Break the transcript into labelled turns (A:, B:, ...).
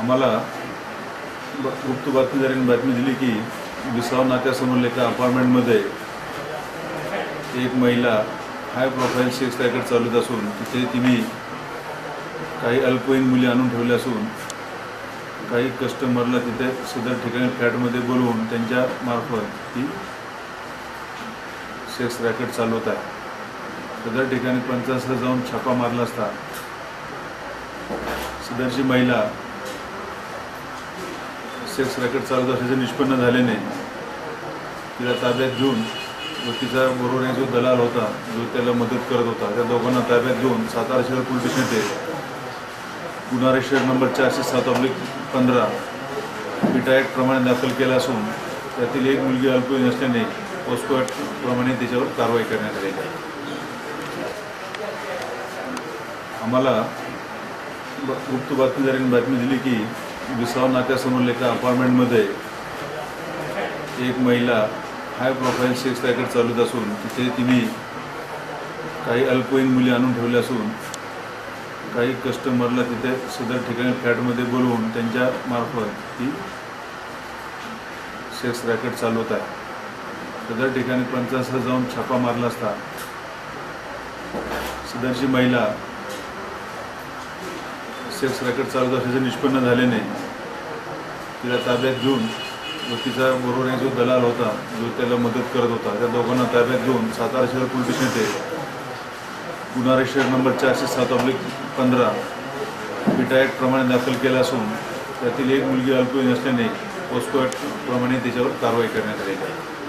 A: आम्हाला गुप्त बातमीदारांनी बातमी दिली की विसाव नाक्यासमोर एका अपार्टमेंटमध्ये एक महिला हाय प्रोफाईल सेक्स रॅकेट चालवत असून तिथे तिने काही अल्पवयीन मुली आणून ठेवल्या असून काही कस्टमरला तिथे सदर ठिकाणी फ्लॅटमध्ये बोलवून त्यांच्या मार्फत ती सेक्स रॅकेट चालवत आहे. सदर ठिकाणी पंचायतला जाऊन छापा मारला असता सदरची महिला सेक्स रॅकेट चालत असल्याचे निष्पन्न झाल्याने तिला ताब्यात घेऊन व तिचा बरोबर एक जो दलाल होता जो त्याला मदत करत होता त्या दोघांना ताब्यात घेऊन सातारा शहर पोलीस स्टेशन येथे गुन्हा रजिस्टर नंबर चारशे सात ऑब्लिक पंधरा पिटा ॲक्ट प्रमाणे दाखल केला असून त्यातील एक मुलगी अल्पवयीन असल्याने पोस्को प्रमाणे त्याच्यावर कारवाई करण्यात आली. आम्हाला गुप्त बातमीदारांनी बातमी दिली की विसाव नाक्यासमोर एका अपार्टमेंटमध्ये एक महिला हाय प्रोफाईल सेक्स रॅकेट चालवत असून तिथे तिने काही अल्पवयीन मुली आणून ठेवल्या असून काही कस्टमरला तिथे सदर ठिकाणी फ्लॅटमध्ये बोलवून त्यांच्या मार्फत ती सेक्स रॅकेट चालवत आहे. सदर ठिकाणी पंचायत जाऊन छापा मारला असता सदरची महिला सेक्स रॅकेट चालू असल्याचे निष्पन्न झाल्याने तिला ताब्यात घेऊन व तिचा बरोबर एक जो दलाल होता जो त्याला मदत करत होता त्या दोघांना ताब्यात घेऊन सातारा शहर पोलीस स्टेशन येथे गुन्हा रजिस्टर नंबर चारशे सात ऑब्लिक पंधरा पिटा प्रमाणे दाखल केला असून त्यातील एक मुलगी अल्पवयीन असल्याने पोस्को ॲक्ट प्रमाणे त्याच्यावर कारवाई करण्यात आलेली आहे.